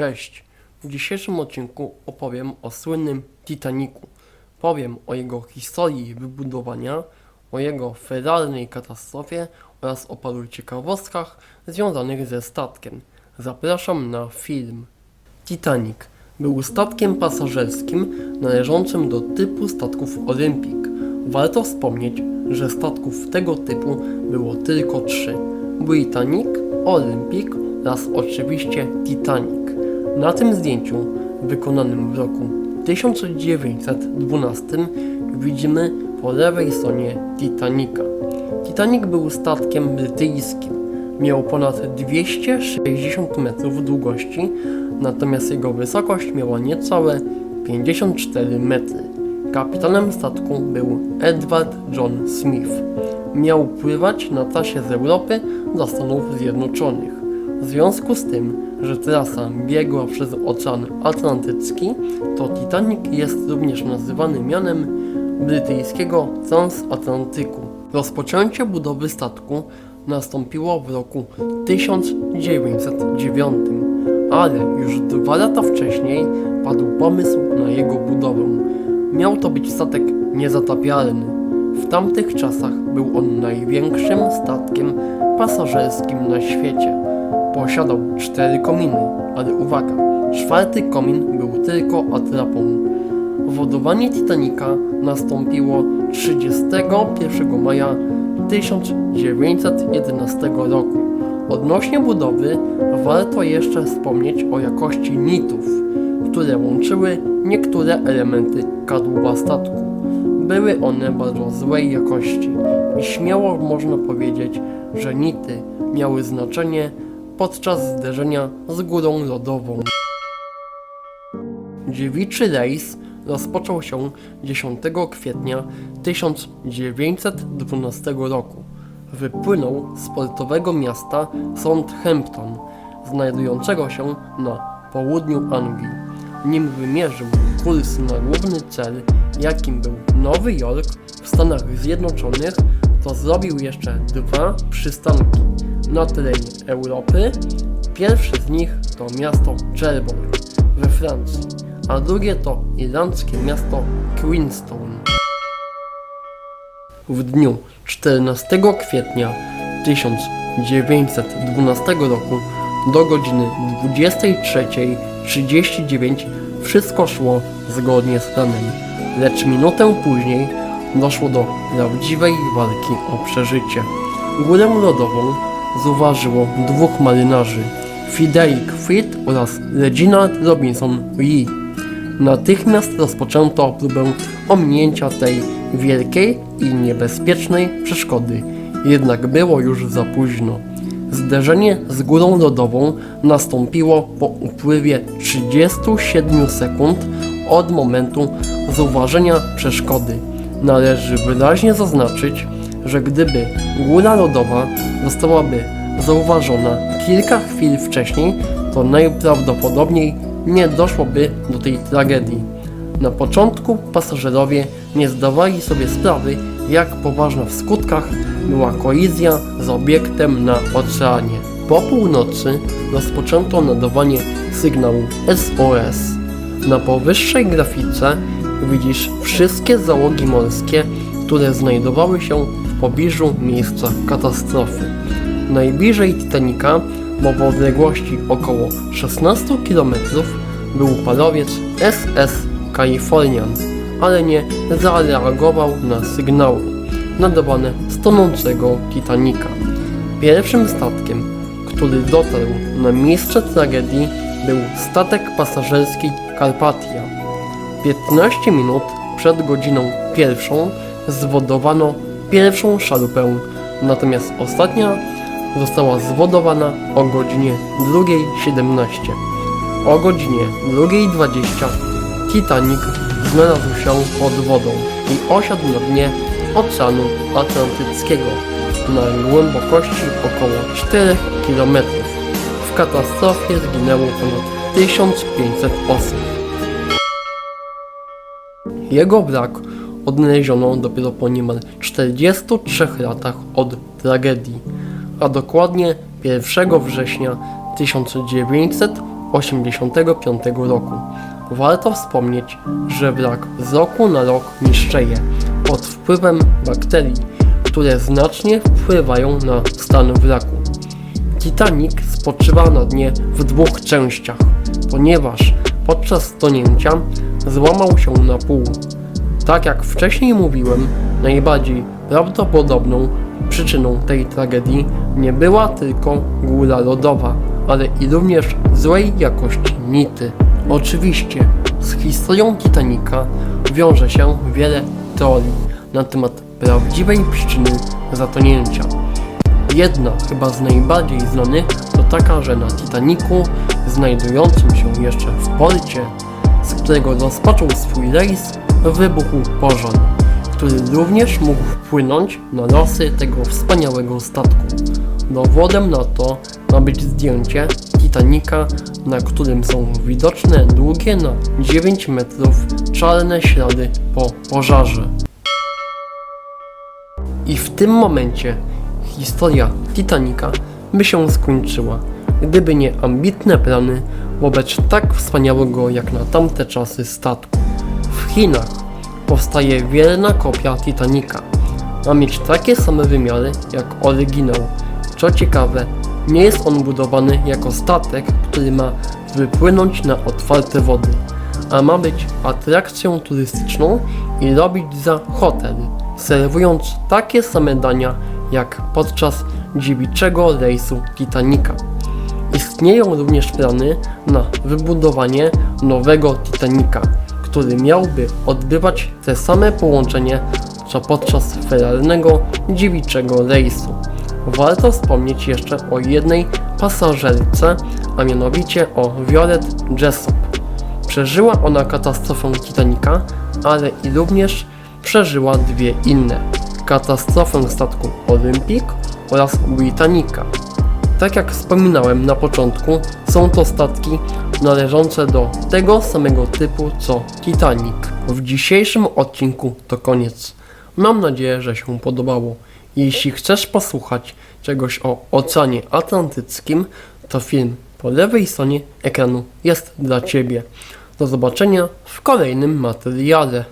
Cześć! W dzisiejszym odcinku opowiem o słynnym Titanicu. Powiem o jego historii wybudowania, o jego feralnej katastrofie oraz o paru ciekawostkach związanych ze statkiem. Zapraszam na film. Titanic był statkiem pasażerskim należącym do typu statków Olympic. Warto wspomnieć, że statków tego typu było tylko trzy: Britannic, Olympic oraz oczywiście Titanic. Na tym zdjęciu, wykonanym w roku 1912, widzimy po lewej stronie Titanica. Titanic był statkiem brytyjskim. Miał ponad 260 metrów długości, natomiast jego wysokość miała niecałe 54 metry. Kapitanem statku był Edward John Smith. Miał pływać na trasie z Europy do Stanów Zjednoczonych. W związku z tym, że trasa biegła przez Ocean Atlantycki, to Titanic jest również nazywany mianem brytyjskiego transatlantyku. Rozpoczęcie budowy statku nastąpiło w roku 1909, ale już dwa lata wcześniej padł pomysł na jego budowę. Miał to być statek niezatapialny. W tamtych czasach był on największym statkiem pasażerskim na świecie. Posiadał cztery kominy, ale uwaga, czwarty komin był tylko atrapą. Wodowanie Titanica nastąpiło 31 maja 1911 roku. Odnośnie budowy warto jeszcze wspomnieć o jakości nitów, które łączyły niektóre elementy kadłuba statku. Były one bardzo złej jakości i śmiało można powiedzieć, że nity miały znaczenie podczas zderzenia z górą lodową. Dziewiczy rejs rozpoczął się 10 kwietnia 1912 roku. Wypłynął z portowego miasta Southampton, znajdującego się na południu Anglii. Nim wymierzył kurs na główny cel, jakim był Nowy Jork w Stanach Zjednoczonych, to zrobił jeszcze dwa przystanki na terenie Europy. Pierwszy z nich to miasto Cherbourg we Francji, a drugie to irlandzkie miasto Queenstown. W dniu 14 kwietnia 1912 roku do godziny 23.39 wszystko szło zgodnie z planem, lecz minutę później doszło do prawdziwej walki o przeżycie. Górę lodową zauważyło dwóch marynarzy, Frederick Fried oraz Reginald Robinson Lee. Natychmiast rozpoczęto próbę ominięcia tej wielkiej i niebezpiecznej przeszkody, jednak było już za późno. Zderzenie z górą lodową nastąpiło po upływie 37 sekund od momentu zauważenia przeszkody. Należy wyraźnie zaznaczyć, że gdyby góra lodowa zostałaby zauważona kilka chwil wcześniej, to najprawdopodobniej nie doszłoby do tej tragedii. Na początku pasażerowie nie zdawali sobie sprawy, jak poważna w skutkach była kolizja z obiektem na oceanie. Po północy rozpoczęto nadawanie sygnału SOS. Na powyższej grafice widzisz wszystkie załogi morskie, które znajdowały się pobliżu miejsca katastrofy. Najbliżej Titanica, bo w odległości około 16 km był palowiec SS Californian, ale nie zareagował na sygnały nadawane z tonącego Titanica. Pierwszym statkiem, który dotarł na miejsce tragedii był statek pasażerski Carpathia. 15 minut przed godziną pierwszą zwodowano pierwszą szalupę, natomiast ostatnia została zwodowana o godzinie 2.17. O godzinie 2.20 Titanic znalazł się pod wodą i osiadł na dnie Oceanu Atlantyckiego na głębokości około 4 km. W katastrofie zginęło ponad 1500 osób. Jego wrak odnaleziono dopiero po niemal 43 latach od tragedii, a dokładnie 1 września 1900 1985 roku. Warto wspomnieć, że wrak z roku na rok niszczeje pod wpływem bakterii, które znacznie wpływają na stan wraku. Titanic spoczywa na dnie w dwóch częściach, ponieważ podczas tonięcia złamał się na pół. Tak jak wcześniej mówiłem, najbardziej prawdopodobną przyczyną tej tragedii nie była tylko góra lodowa, ale i również złej jakości nity. Oczywiście z historią Titanica wiąże się wiele teorii na temat prawdziwej przyczyny zatonięcia. Jedna chyba z najbardziej znanych to taka, że na Titanicu, znajdującym się jeszcze w porcie, z którego rozpoczął swój rejs, wybuchł pożar, który również mógł wpłynąć na losy tego wspaniałego statku. Dowodem na to ma być zdjęcie Titanica, na którym są widoczne długie na 9 metrów czarne ślady po pożarze. I w tym momencie historia Titanica by się skończyła, gdyby nie ambitne plany wobec tak wspaniałego jak na tamte czasy statku. Chinach powstaje wielna kopia Titanica. Ma mieć takie same wymiary jak oryginał. Co ciekawe, nie jest on budowany jako statek, który ma wypłynąć na otwarte wody, a ma być atrakcją turystyczną i robić za hotel, serwując takie same dania jak podczas dziewiczego rejsu Titanica. Istnieją również plany na wybudowanie nowego Titanica, który miałby odbywać te same połączenie co podczas feralnego dziewiczego rejsu. Warto wspomnieć jeszcze o jednej pasażerce, a mianowicie o Violet Jessop. Przeżyła ona katastrofę Titanica, ale i również przeżyła dwie inne. Katastrofę statku Olympic oraz Britannica. Tak jak wspominałem na początku, są to statki należące do tego samego typu co Titanic. W dzisiejszym odcinku to koniec. Mam nadzieję, że się podobało. Jeśli chcesz posłuchać czegoś o Oceanie Atlantyckim, to film po lewej stronie ekranu jest dla Ciebie. Do zobaczenia w kolejnym materiale.